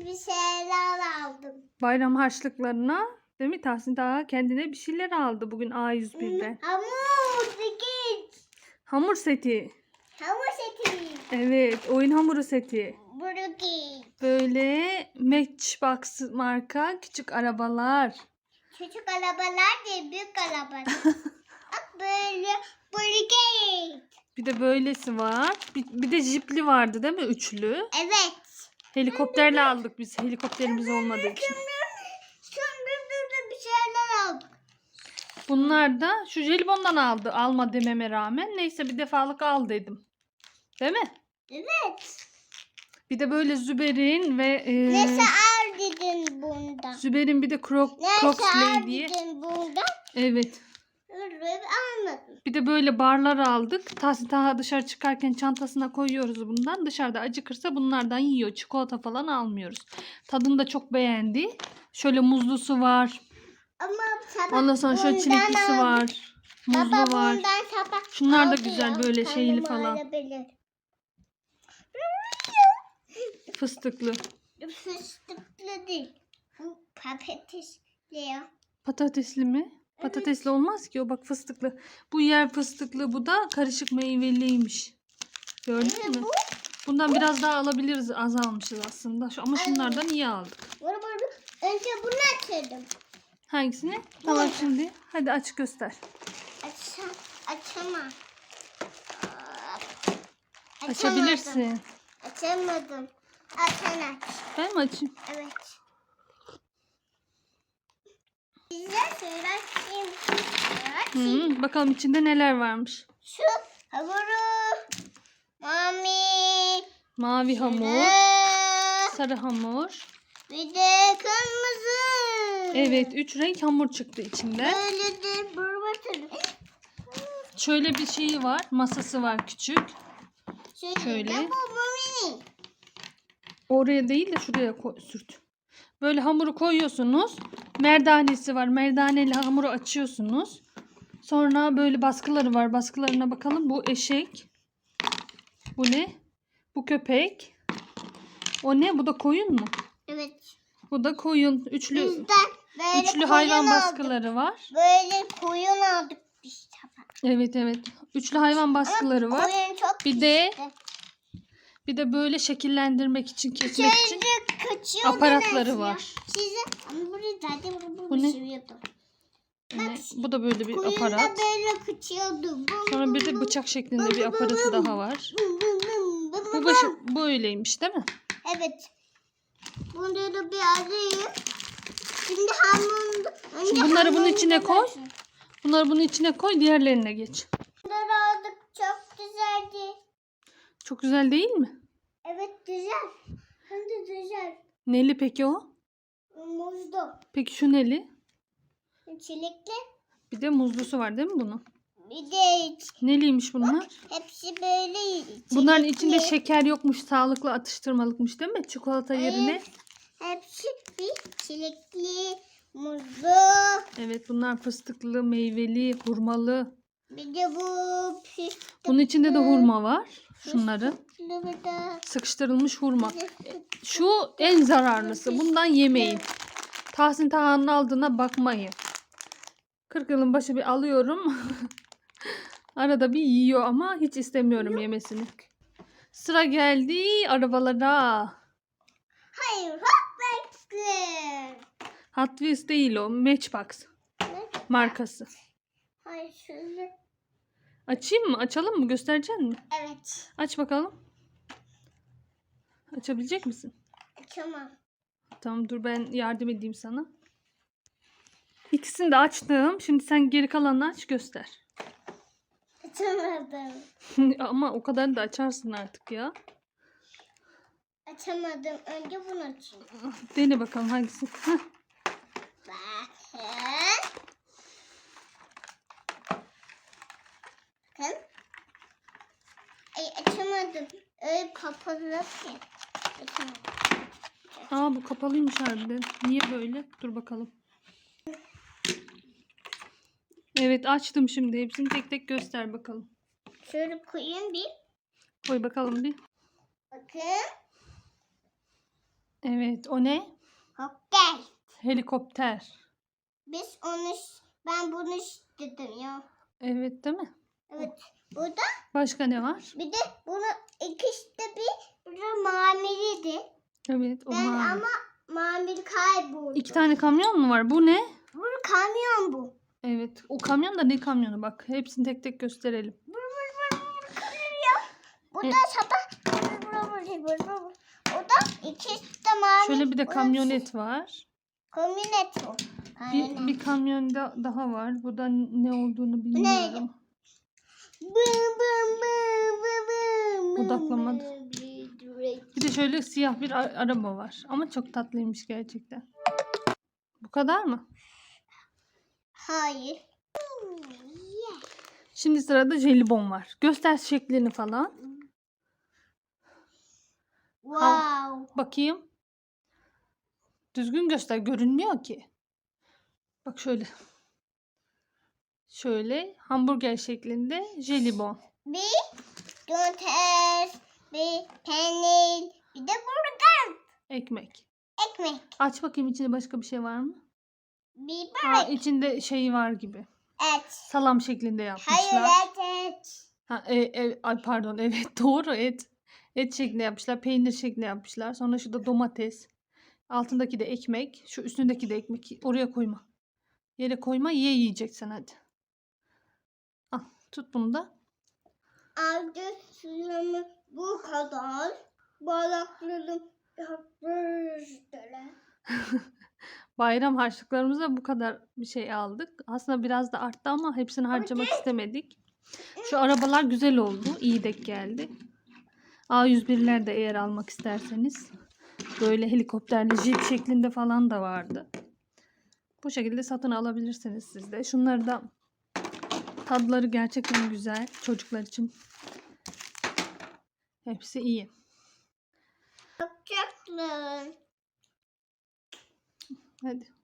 bir şeyler aldım. Bayram harçlıklarına değil mi? Tahsin daha kendine bir şeyler aldı bugün A101'den. Hamur, dikit. Hamur seti. Hamur seti. Evet, oyun hamuru seti. Buruki. Böyle Matchbox marka küçük arabalar. Küçük arabalar değil, büyük arabalar. Bak böyle buruki. Bir de böylesi var. Bir, bir de jipli vardı değil mi? Üçlü. Evet. Helikopterle aldık biz. Helikopterimiz olmadığı için. Burada bir şeyler aldık. Bunlar da şu jelibondan aldı. Alma dememe rağmen. Neyse bir defalık al dedim. Değil mi? Evet. Bir de böyle Züber'in ve e, Neyse al dedin bundan. Züber'in bir de Croc, Neyse Crocs al diye. dedin bundan. Evet. Almadım. Bir de böyle barlar aldık. Tahsin Taha dışarı çıkarken çantasına koyuyoruz bundan. Dışarıda acıkırsa bunlardan yiyor. Çikolata falan almıyoruz. Tadını da çok beğendi. Şöyle muzlusu var. Ama sabah Ondan sonra şöyle bundan çileklisi aldım. var. Muzlu Baba var. bundan sabah Şunlar da aldı güzel, ya, böyle şeyli falan. Fıstıklı. Fıstıklı değil. Bu patatesli ya. Patatesli mi? Patatesli olmaz ki o bak fıstıklı. Bu yer fıstıklı bu da karışık meyveliymiş. Gördün mü? Bu Bundan biraz daha alabiliriz. Az almışız aslında. Şu- Ama şunlardan iyi aldık. Önce bunu açalım. Hangisini? Tamam şimdi. Hadi aç göster. Açam, açamam. Açamadım. Açabilirsin. Açamadım. Açan aç. Ben mi açayım? Evet. Hı, bakalım içinde neler varmış. Şu hamuru. Mami. Mavi hamur, Ee, sarı hamur. Bir de kırmızı. Evet, üç renk hamur çıktı içinde. Böyle de burbatın. Şöyle bir şeyi var. Masası var küçük. Şöyle. Şöyle. Oraya değil de şuraya sürt. Böyle hamuru koyuyorsunuz. Merdanesi var. Merdaneli hamuru açıyorsunuz. Sonra böyle baskıları var. Baskılarına bakalım. Bu eşek. Bu ne? Bu köpek. O ne? Bu da koyun mu? Evet. Bu da koyun. Üçlü Bizden böyle üçlü koyun hayvan aldık. baskıları var. Böyle koyun aldık biz. Evet evet. Üçlü hayvan baskıları var. Koyun çok Bir de bir de böyle şekillendirmek için, kesmek için aparatları var. Bu ne? Yani bu da böyle bir aparat. Sonra bir de bıçak şeklinde bir aparatı daha var. Bu başı, bum. bu öyleymiş değil mi? Evet. Bunu da bir alayım. Şimdi önce Şimdi bunları bunun içine koy. Bunları bunun içine koy, diğerlerine geç. Bunları aldık. Çok güzeldi. Çok güzel değil mi? Evet güzel. Hem de güzel. Neli peki o? Muzlu. Peki şu neli? Çilekli. Bir de muzlusu var değil mi bunun? Bir de Neliymiş bunlar? hepsi böyle Bunların çilekli. içinde şeker yokmuş, sağlıklı atıştırmalıkmış değil mi? Çikolata yerine. Evet. Hepsi bir çilekli, muzlu. Evet bunlar fıstıklı, meyveli, hurmalı. Bir de bu. Bunun içinde de hurma var. Şunların. Sıkıştırılmış hurma. Şu en zararlısı. Bundan yemeyin. Tahsin Taha'nın aldığına bakmayın. 40 yılın başı bir alıyorum. Arada bir yiyor ama hiç istemiyorum yemesini. Sıra geldi arabalara. Hayır, hop bekle. Hot Wheels değil o. Matchbox markası. Hayır, şöyle. Açayım mı? Açalım mı? Gösterecek mi? Evet, Aç bakalım. Açabilecek misin? açamam. Tamam dur ben yardım edeyim sana. İkisini de açtım. Şimdi sen geri kalanını aç göster. Açamadım. Ama o kadar da açarsın artık ya. Açamadım. Önce bunu açayım. Dene bakalım hangisi. Heh, Bakın. Bakın. Ay açamadım. Öyle kapalı ki. Açamadım. Aa bu kapalıymış harbiden. Niye böyle? Dur bakalım. Evet açtım şimdi. Hepsini tek tek göster bakalım. Şöyle koyayım bir. Koy bakalım bir. Bakın. Evet o ne? Hokkey. Helikopter. Biz onu ben bunu istedim ya. Evet değil mi? Evet. Burada Başka ne var? bir de bunu ikisi de bir, de mamiriydi. Evet o Ben mavi. ama mamir kayboldu. İki tane kamyon mu var? Bu ne? Bu kamyon bu. Evet o kamyon da ne kamyonu bak. Hepsini tek tek gösterelim. Bu E- da sabah. O da ikisi de mavi. Şöyle bir de Bu kamyonet var. Kamyonet o. Bir, Aynen. bir kamyon da, daha var. Bu da ne olduğunu bilmiyorum. Odaklamadı. Bir de şöyle siyah bir araba var. Ama çok tatlıymış gerçekten. Bu kadar mı? Hayır. Şimdi sırada jelibon var. Göster şeklini falan. Wow. Bakayım. Düzgün göster. Görünmüyor ki. Bak şöyle. Şöyle hamburger şeklinde jelibon. Bir domates, bir peynir, bir de burger. Ekmek. Ekmek. Aç bakayım içinde başka bir şey var mı? Bir Ha, içinde şey var gibi. Et. Salam şeklinde yapmışlar. Hayır et et. Ha, e, e, ay pardon evet doğru et. Et şeklinde yapmışlar. Peynir şeklinde yapmışlar. Sonra şurada domates. Altındaki de ekmek. Şu üstündeki de ekmek. Oraya koyma. Yere koyma ye yiyeceksin hadi. Al tut bunu da. Aldı suyumu bu kadar. Balıklarım böyle. Bayram harçlıklarımıza bu kadar bir şey aldık. Aslında biraz da arttı ama hepsini harcamak istemedik. Şu arabalar güzel oldu. İyi denk geldi. A101'ler de eğer almak isterseniz. Böyle helikopterli jip şeklinde falan da vardı. Bu şekilde satın alabilirsiniz siz de. Şunları da tadları gerçekten güzel. Çocuklar için. Hepsi iyi. Yapacaksın. Hadi.